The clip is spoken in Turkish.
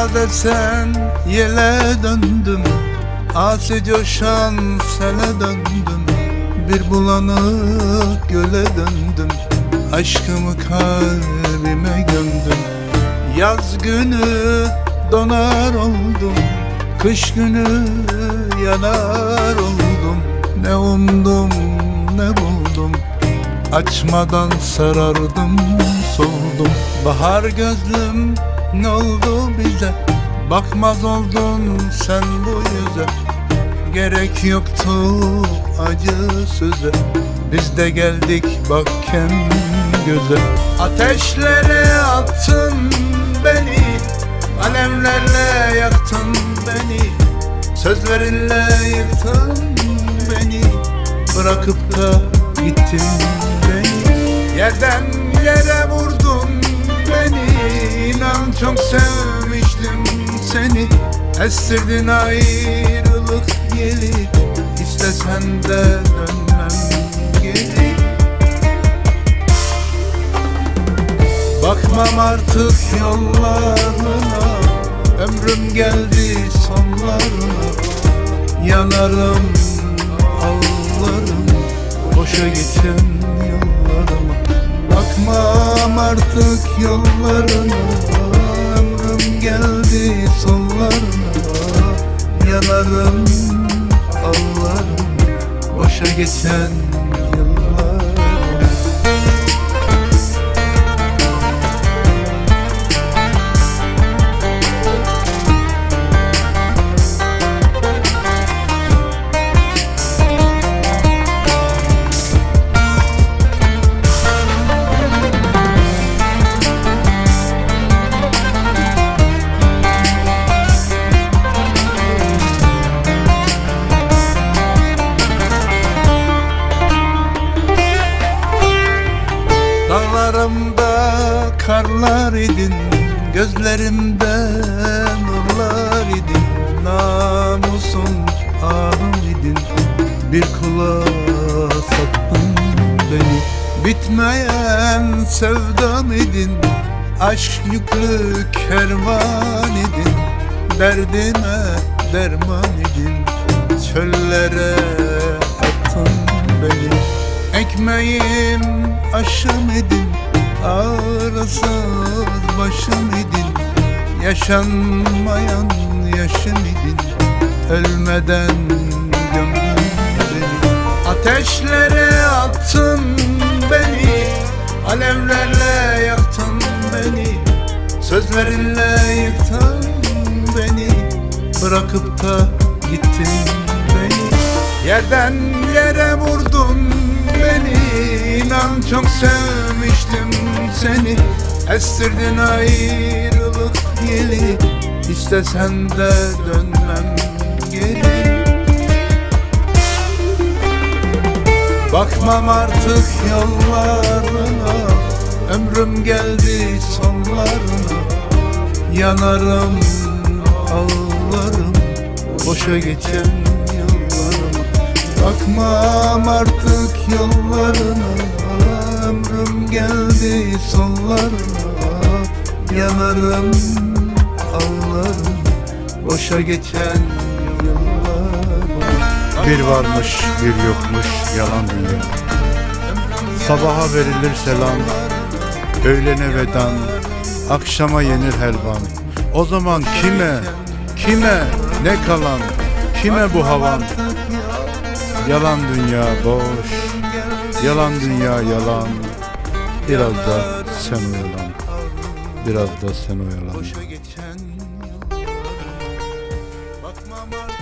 Dalga desen yele döndüm. Asi coşan sele döndüm. Bir bulanık göle döndüm. Aşkımı kalbime gömdüm. Yaz günü donar oldum. Kış günü yanar oldum. Ne umdum ne buldum. Açmadan sarardım soldum Bahar gözlüm ne oldu bize? Bakmaz oldun sen bu yüze. Gerek yoktu acı söze. Biz de geldik bak kem göze. Ateşlere attın beni Alevlerle yaktın beni. Sözlerinle yıktın beni Bırakıp da gittin beni. Yerden yere vurdun çok sevmiştim seni. Estirdin ayrılık yeli İstesen de dönmem geri. Bakmam artık yollarına Ömrüm geldi sonlarına. Yanarım, ağlarım Boşa geçen yollarıma. Bakmam artık yollarına Ömrüm geldi sonlarına. Yanarım, ağlarım Boşa geçen Dağlarımda karlar idin Gözlerimde nurlar idin Namusun ahım idin. Bir kula sattın beni Bitmeyen sevdam idin. Aşk yüklü kervan idin Derdime derman idin. Çöllere attın beni Ekmeğim aşım idin Ağrısız başım idin Yaşanmayan yaşım idin Ölmeden gömdün beni. Ateşlere attın beni Alevlerle yaktın beni. Sözlerinle yıktın beni Bırakıp da gittin beni. Yerden yere vurdun beni İnan çok sevmiştim seni. Estirdin ayrılık yeli İstesen de dönmem geri. Bakmam artık yollarına Ömrüm geldi sonlarına. Yanarım, ağlarım Boşa geçen Bakmam artık yollarına Ömrüm geldi sonlarına. Yanarım, ağlarım Boşa geçen yıllarıma Bir varmış bir yokmuş yalan dünya Sabaha verilir selam Öğlene vedan Akşama yenir helvan. O zaman kime Kime ne kalan Kime bu havan Yalan dünya boş. Yalan dünya yalan. Biraz da sen oyalan Biraz da sen oyalan Boşa geçen yıllarda Bakmam artık.